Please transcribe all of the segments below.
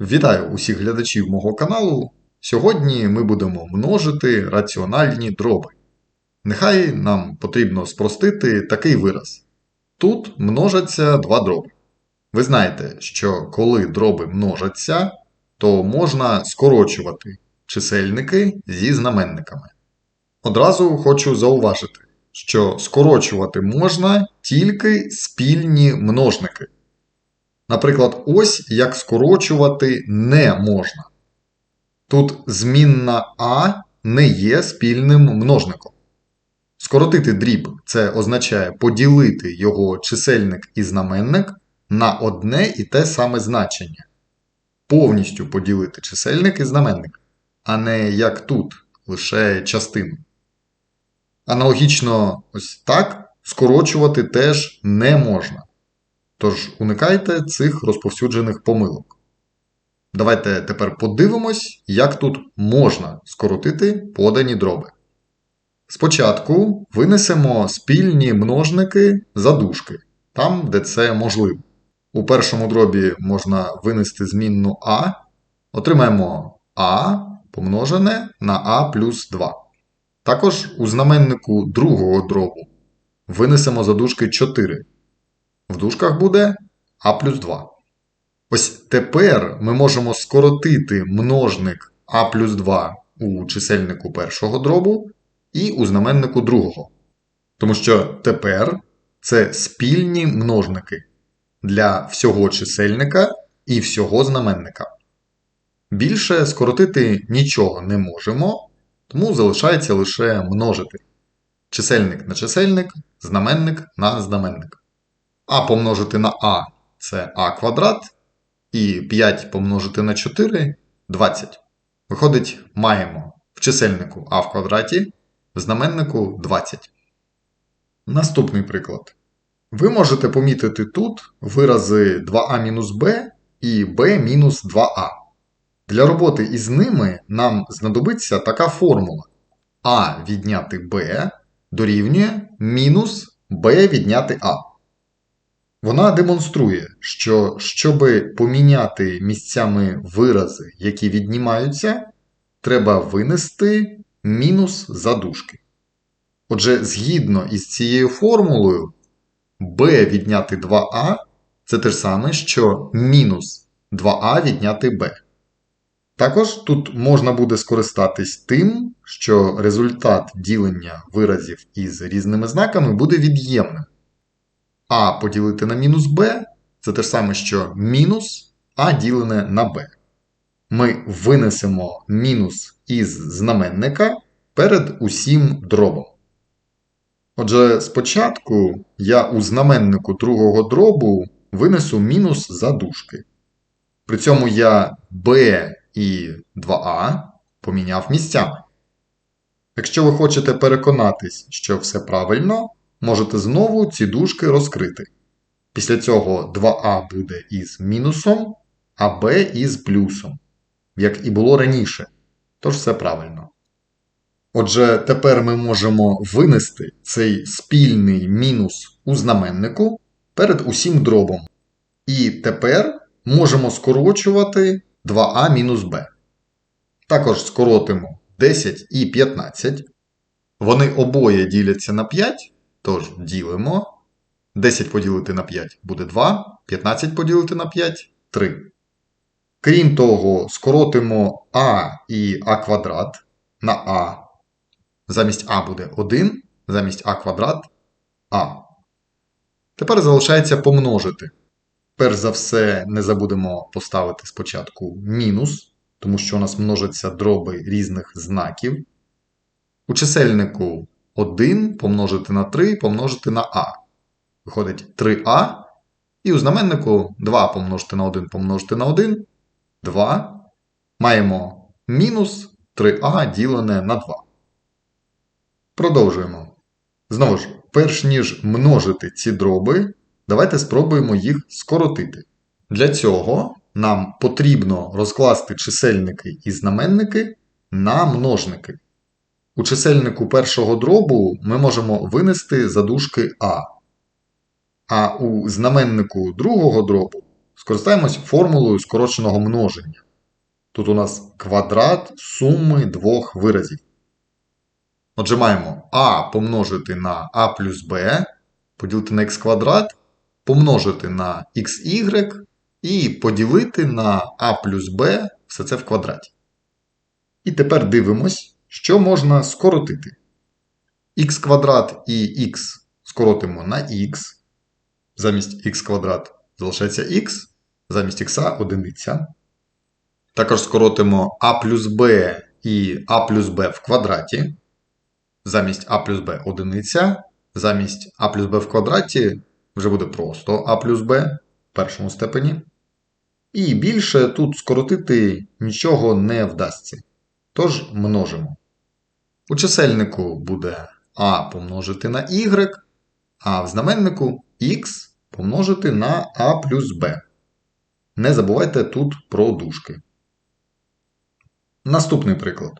Вітаю усіх глядачів мого каналу. Сьогодні ми будемо множити раціональні дроби. Нехай нам потрібно спростити такий вираз. Тут множаться два дроби. Ви знаєте, що коли дроби множаться, то можна скорочувати чисельники зі знаменниками. Одразу хочу зауважити, що скорочувати можна тільки спільні множники. Наприклад, ось як скорочувати не можна. Тут змінна А не є спільним множником. Скоротити дріб це означає поділити його чисельник і знаменник на одне і те саме значення. Повністю поділити чисельник і знаменник, а не як тут, лише частину. Аналогічно, ось так скорочувати теж не можна. Тож уникайте цих розповсюджених помилок. Давайте тепер подивимось, як тут можна скоротити подані дроби. Спочатку винесемо спільні множники за дужки, там, де це можливо. У першому дробі можна винести змінну А. Отримаємо А помножене на А плюс 2. Також у знаменнику другого дробу винесемо за дужки 4. В дужках буде А плюс 2. Ось тепер ми можемо скоротити множник А плюс 2 у чисельнику першого дробу і у знаменнику другого. Тому що тепер це спільні множники для всього чисельника і всього знаменника. Більше скоротити нічого не можемо, тому залишається лише множити. Чисельник на чисельник, знаменник на знаменник. А помножити на А це А квадрат, і 5 помножити на 4 20. Виходить, маємо в чисельнику А в квадраті, в знаменнику 20. Наступний приклад. Ви можете помітити тут вирази 2а-b і b-2а. Для роботи із ними нам знадобиться така формула А відняти b дорівнює мінус b відняти А. Вона демонструє, що щоб поміняти місцями вирази, які віднімаються, треба винести мінус задушки. Отже, згідно із цією формулою, b відняти 2а це те ж саме, що мінус 2а відняти b. Також тут можна буде скористатись тим, що результат ділення виразів із різними знаками буде від'ємним. А поділити на мінус b це те ж саме, що мінус А ділене на b. Ми винесемо мінус із знаменника перед усім дробом. Отже, спочатку я у знаменнику другого дробу винесу мінус за дужки. При цьому я b і 2а поміняв місцями. Якщо ви хочете переконатись, що все правильно, можете знову ці дужки розкрити. Після цього 2а буде із мінусом, а b із плюсом, як і було раніше. Тож все правильно. Отже, тепер ми можемо винести цей спільний мінус у знаменнику перед усім дробом. І тепер можемо скорочувати 2а мінус b. Також скоротимо 10 і 15. Вони обоє діляться на 5. Тож ділимо. 10 поділити на 5 буде 2, 15 поділити на 5 3. Крім того, скоротимо а і а квадрат на а. Замість а буде 1, замість а квадрат а. Тепер залишається помножити. Перш за все, не забудемо поставити спочатку мінус, тому що у нас множаться дроби різних знаків. У чисельнику 1 помножити на 3 помножити на А. Виходить 3А. І у знаменнику 2 помножити на 1 помножити на 1. 2. Маємо мінус 3а ділене на 2. Продовжуємо. Знову ж, перш ніж множити ці дроби, давайте спробуємо їх скоротити. Для цього нам потрібно розкласти чисельники і знаменники на множники. У чисельнику першого дробу ми можемо винести задушки А. А у знаменнику другого дробу скористаємось формулою скороченого множення. Тут у нас квадрат суми двох виразів. Отже, маємо а помножити на а плюс b, поділити на х квадрат, помножити на xy і поділити на а плюс b, все це в квадраті. І тепер дивимось, що можна скоротити. х квадрат і х скоротимо на х. Замість х квадрат залишається х, замість х одиниця. Також скоротимо а плюс b і а плюс b в квадраті. Замість а плюс b одиниця. Замість а плюс b в квадраті вже буде просто а плюс b в першому степені. І більше тут скоротити нічого не вдасться. Тож множимо. У чисельнику буде а помножити на y, а в знаменнику х помножити на а плюс b. Не забувайте тут про дужки. Наступний приклад.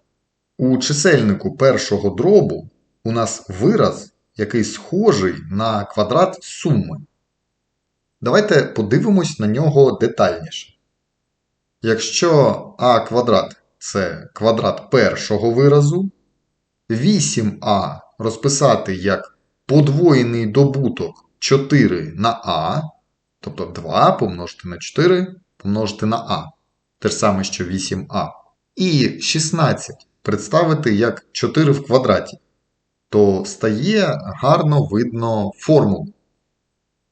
У чисельнику першого дробу у нас вираз, який схожий на квадрат суми. Давайте подивимось на нього детальніше. Якщо а квадрат це квадрат першого виразу, 8а розписати як подвоєний добуток 4 на а, тобто 2 помножити на 4 помножити на а, те ж саме, що 8а. І 16 представити як 4 в квадраті, то стає гарно видно формулу.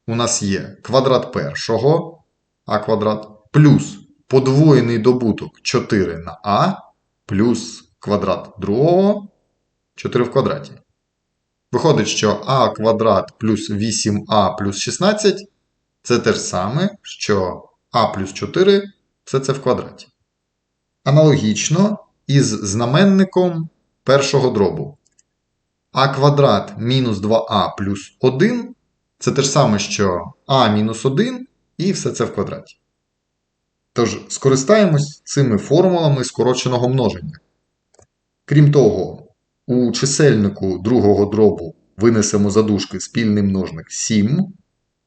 У нас є квадрат першого а квадрат плюс подвоєний добуток 4 на а плюс квадрат другого 4 в квадраті. Виходить, що а квадрат плюс 8а плюс 16 це те ж саме, що а плюс 4 все це в квадраті. Аналогічно із знаменником першого дробу. а квадрат мінус 2а плюс 1 це те ж саме, що а мінус 1 і все це в квадраті. Тож, скористаємось цими формулами скороченого множення. Крім того, у чисельнику другого дробу винесемо за дужки спільний множник 7,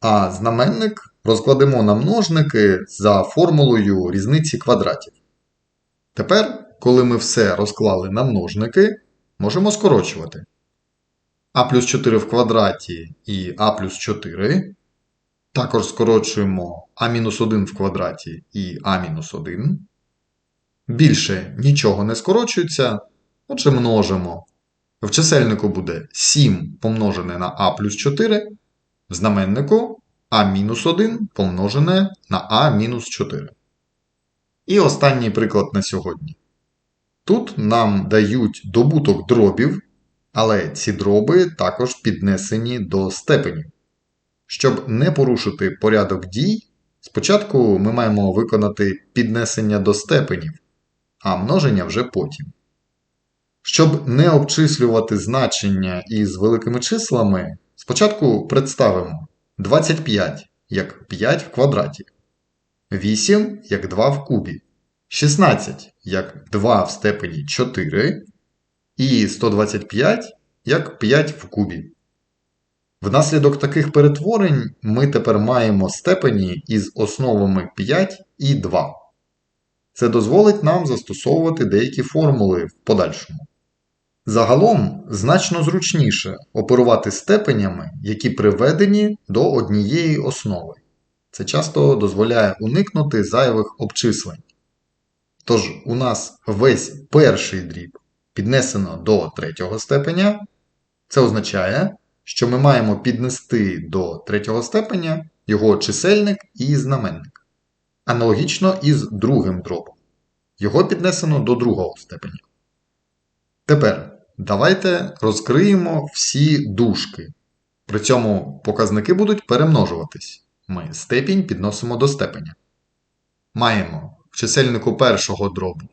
а знаменник розкладемо на множники за формулою різниці квадратів. Тепер, коли ми все розклали на множники, можемо скорочувати а плюс 4 в квадраті і а плюс 4. Також скорочуємо а-1 в квадраті і а-1. Більше нічого не скорочується, отже множимо. В чисельнику буде 7 помножене на а плюс 4, в знаменнику а-1 помножене на а-4. І останній приклад на сьогодні. Тут нам дають добуток дробів, але ці дроби також піднесені до степенів. Щоб не порушити порядок дій, спочатку ми маємо виконати піднесення до степенів, а множення вже потім. Щоб не обчислювати значення із великими числами, спочатку представимо 25 як 5 в квадраті, 8 як 2 в кубі, 16 як 2 в степені 4 і 125 як 5 в кубі. Внаслідок таких перетворень ми тепер маємо степені із основами 5 і 2. Це дозволить нам застосовувати деякі формули в подальшому. Загалом значно зручніше оперувати степенями, які приведені до однієї основи. Це часто дозволяє уникнути зайвих обчислень. Тож у нас весь перший дріб піднесено до третього степеня. Це означає, що ми маємо піднести до третього степеня його чисельник і знаменник. Аналогічно із другим дробом. Його піднесено до другого степеня. Тепер давайте розкриємо всі дужки. При цьому показники будуть перемножуватись. Ми степінь підносимо до степеня. Маємо в чисельнику першого дробу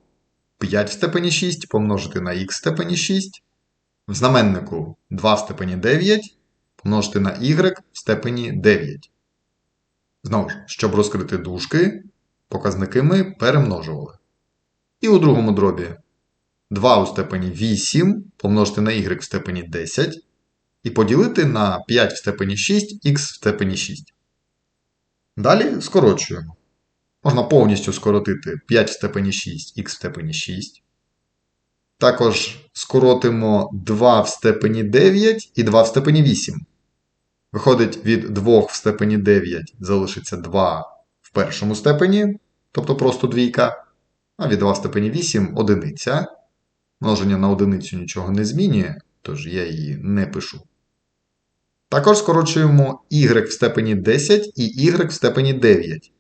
5 в степені 6 помножити на х степені 6. В знаменнику 2 в степені 9 помножити на y в степені 9. Знову ж, щоб розкрити дужки, показники ми перемножували. І у другому дробі 2 у степені 8 помножити на y в степені 10 і поділити на 5 в степені 6 х в степені 6. Далі скорочуємо. Можна повністю скоротити 5 в степені 6, х в степені 6. Також скоротимо 2 в степені 9 і 2 в степені 8. Виходить, від 2 в степені 9 залишиться 2 в першому степені, тобто просто двійка, а від 2 в степені 8 одиниця. Множення на одиницю нічого не змінює, тож я її не пишу. Також скорочуємо y в степені 10 і y в степені 9.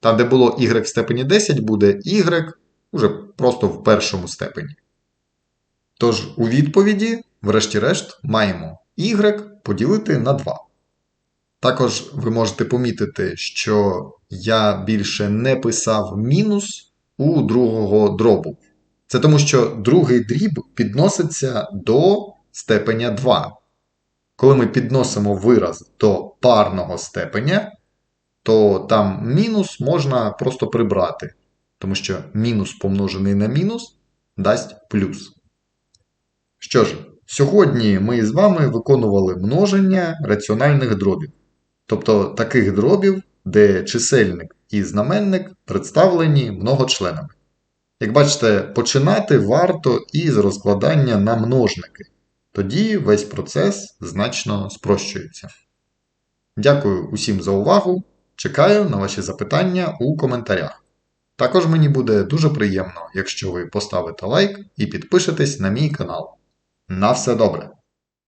Там, де було y в степені 10, буде y уже просто в першому степені. Тож у відповіді, врешті-решт, маємо y поділити на 2. Також ви можете помітити, що я більше не писав мінус у другого дробу. Це тому, що другий дріб підноситься до степеня 2. Коли ми підносимо вираз до парного степеня, то там мінус можна просто прибрати, тому що мінус помножений на мінус дасть плюс. Що ж, сьогодні ми з вами виконували множення раціональних дробів, тобто таких дробів, де чисельник і знаменник представлені многочленами. Як бачите, починати варто із розкладання на множники. Тоді весь процес значно спрощується. Дякую усім за увагу. Чекаю на ваші запитання у коментарях. Також мені буде дуже приємно, якщо ви поставите лайк і підпишетесь на мій канал. На все добре!